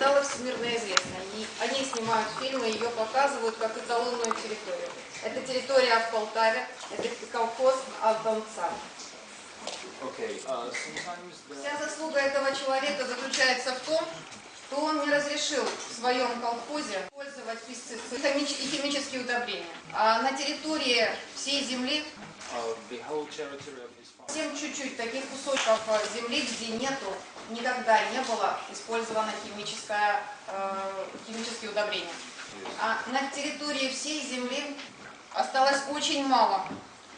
стала всемирно известной. И они снимают фильмы, ее показывают как эталонную территорию. Это территория в Полтаве, это колхоз Алтанца. Okay, uh, the, Вся заслуга этого человека заключается в что он не разрешил в своем колхозе использовать пестициды и химические удобрения. А на территории всей земли совсем чуть-чуть таких кусочков э, земли, где нету, никогда не было использовано химическое, э, химические удобрения. А на территории всей земли осталось очень мало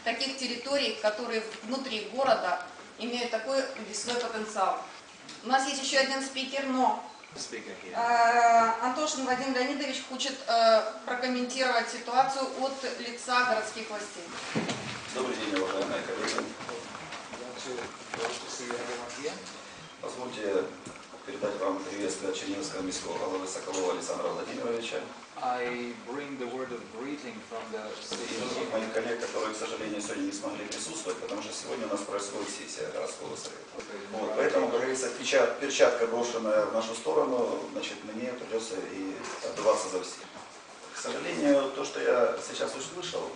таких территорий, которые внутри города имеют такой весной потенциал. У нас есть еще один спикер, но Антошин Вадим Леонидович хочет э, прокомментировать ситуацию от лица городских властей. Добрый день, уважаемые коллеги. Позвольте передать вам приветствие от Черниговского міського головы Соколова Александра Владимировича I bring the word of greeting from the и city. моих коллег, которые, к сожалению, сегодня не смогли присутствовать, потому что сегодня у нас происходит сессия городского совета. Вот, говорится, печат- перчатка брошенная в нашу сторону, значит, мне придется и отдуваться за всех. К сожалению, то, что я сейчас услышал,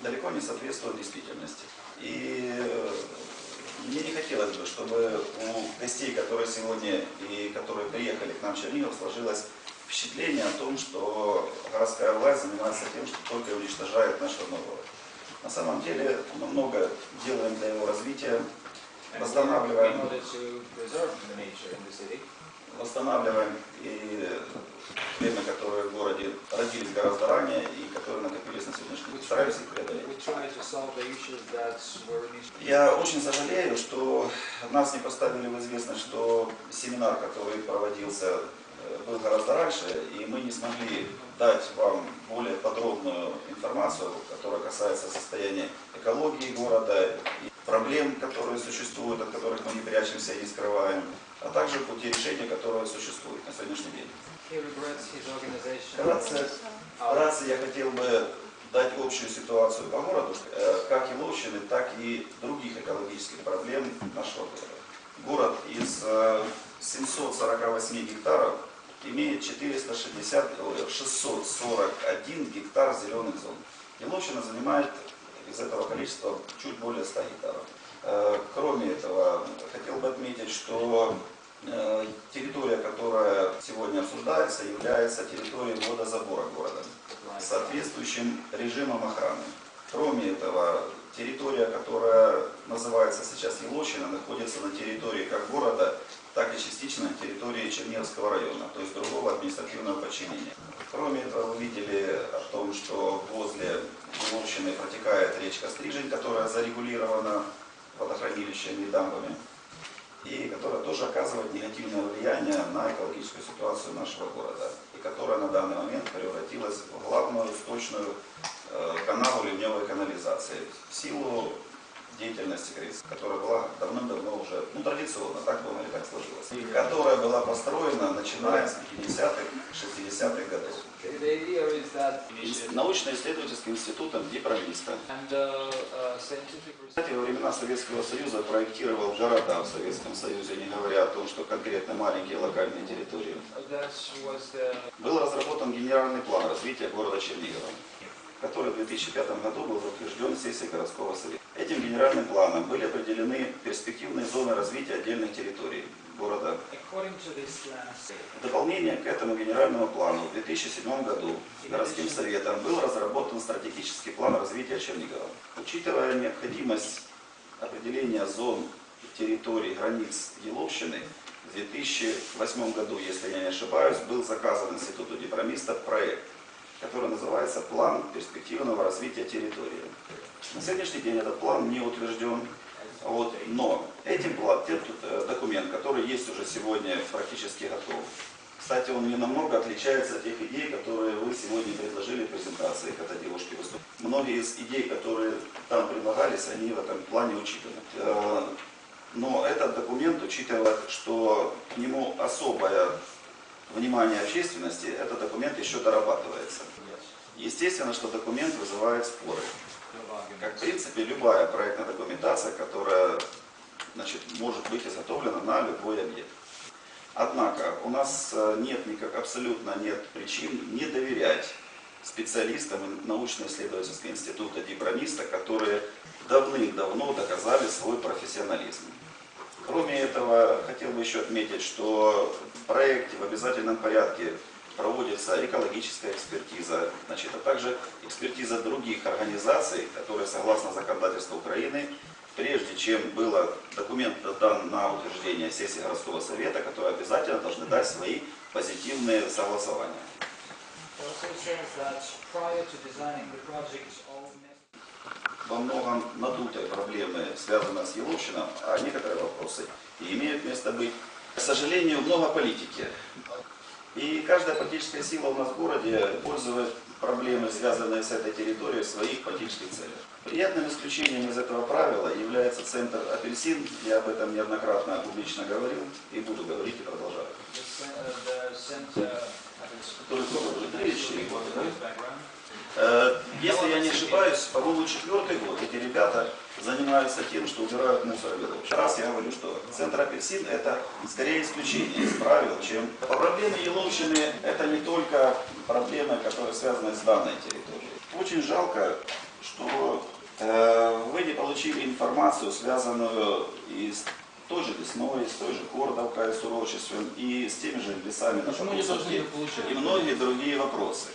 далеко не соответствует действительности. И э, мне не хотелось бы, чтобы у гостей, которые сегодня и которые приехали к нам в Чернигов, сложилось впечатление о том, что городская власть занимается тем, что только уничтожает наш родной город. На самом деле мы много делаем для его развития, восстанавливаем, восстанавливаем и проблемы, которые в городе родились гораздо ранее и которые накопились на сегодняшний день. Стараемся их преодолеть. Я очень сожалею, что нас не поставили в известность, что семинар, который проводился, э, был гораздо раньше, и мы не смогли дать вам более подробную информацию, которая касается состояния экологии города, проблем, которые существуют, от которых мы не прячемся и не скрываем, а также пути решения, которые существуют на сегодняшний день. Вкратце, вкратце я хотел бы дать общую ситуацию по городу, э, как и Ловщины, так и других экологических проблем нашего города. Город из э, 748 гектаров имеет 460, ой, 641 гектар зеленых зон. Еловщина занимает из этого количества чуть более 100 гектаров. Э, Кроме этого, хотел бы отметить, что э, территория, которая сегодня обсуждается, является территорией водозабора города соответствующим режимом охраны. Кроме этого, территория, которая называется сейчас Елочина, находится на территории как города, так и частично территории Черниговского района, то есть другого административного подчинения. Кроме этого, вы видели о том, что возле Елочины протекает речка Стрижень, которая зарегулирована водохранилищами и дамбами, и которая тоже оказывает негативное влияние на экологическую ситуацию нашего города, и которая на данный момент превратилась в главную сточную э, канаву ливневой канализации в силу деятельности, которая была давным-давно уже, ну традиционно, так бы говорили, так сложилось, и которая была построена начиная с 50-х, 60-х годов. Научно-исследовательским институтом Дипромиста. uh, research Кстати, во времена Советского Союза проектировал города в Советском Союзе, не говоря о том, что конкретно маленькие локальные территории. the Был разработан генеральный план развития города Чернигова, который в 2005 году был утвержден сессией городского совета. Этим генеральным планом были определены перспективные зоны развития отдельных территорий города. В дополнение к этому генеральному плану в 2007 году городским советом был разработан стратегический план развития Чернигова. Учитывая необходимость определения зон территорий границ Еловщины, в 2008 году, если я не ошибаюсь, был заказан Институту Депромиста проект, называется «План перспективного развития территории». На сегодняшний день этот план не утвержден, вот, но этим план, этот документ, который есть уже сегодня практически готов, кстати, он не намного отличается от тех идей, которые вы сегодня предложили в презентации, когда девушки выступали. Многие из идей, которые там предлагались, они в этом плане учитаны. Э, Но этот документ учитывает, что к нему особое внимание общественности, этот документ еще дорабатывается. Естественно, что документ вызывает споры. Как в принципе любая проектная документация, которая значит, может быть изготовлена на любой объект. Однако у нас э, нет никак, абсолютно нет причин не доверять специалистам научно-исследовательского института Диброниста, которые давным-давно доказали свой профессионализм. Кроме этого, хотел бы еще отметить, что в проекте в обязательном порядке проводится экологическая экспертиза, значит, а также экспертиза других организаций, которые, согласно законодательству Украины, прежде чем был документ дан на утверждение сессии городского совета, которые обязательно должны дать свои позитивные согласования. Во многом надутые проблемы связаны с Еловщином, а некоторые вопросы и имеют место быть. К сожалению, много политики. Каждая политическая сила у нас в городе пользует проблемы, связанные с этой территорией, в своих политических целях. Приятным исключением из этого правила является центр «Апельсин». Я об этом неоднократно публично говорил и буду говорить и продолжаю. uh, the center Если я не ошибаюсь, по-моему, четвертый год эти ребята занимаются тем, что убирают мусор в Еловче. Раз я говорю, что центр апельсин это скорее исключение из правил, чем... По проблеме Еловщины это не только проблемы, которые связаны с данной территорией. Очень жалко, что э, вы не получили информацию, связанную и с той же Лесной, с той же Кордовкой, с урочеством и с теми же лесами на Почему не должны получать? и многие другие вопросы.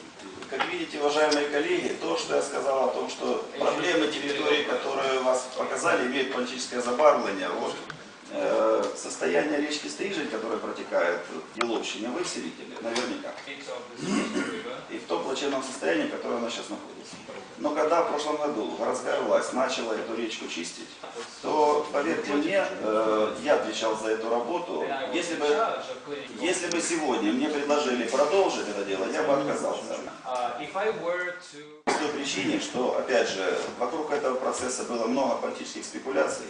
Как видите, уважаемые коллеги, то, что я сказал о том, что проблемы территории, которые вас показали, имеют политическое забарвление, вот, состояние речки Стрижень, которая протекает в Еловщине, вы все видели, наверняка. И в том плачевном состоянии, в котором она сейчас находится. Но когда в прошлом году городская власть начала эту речку чистить, то, поверьте мне, э, я отвечал за эту работу. Если бы если бы сегодня мне предложили продолжить это дело, я бы отказался. To По той причине, что, опять же, вокруг этого процесса было много политических спекуляций,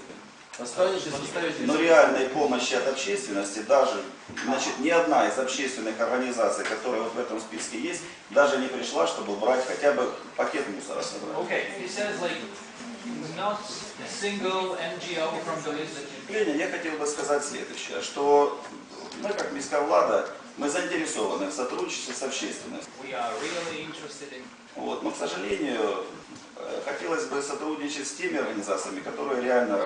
Но реальной помощи от общественности даже, значит, ни одна из общественных организаций, которые вот в этом списке есть, даже не пришла, чтобы брать хотя бы пакет мусора собрать. Okay, it says like not a single NGO from the list that you Леня, я хотел бы сказать следующее, что мы, как міська влада, мы заинтересованы в сотрудничестве с общественностью. we are really interested in Вот. Но, к сожалению, э, хотелось бы сотрудничать с теми организациями, которые реально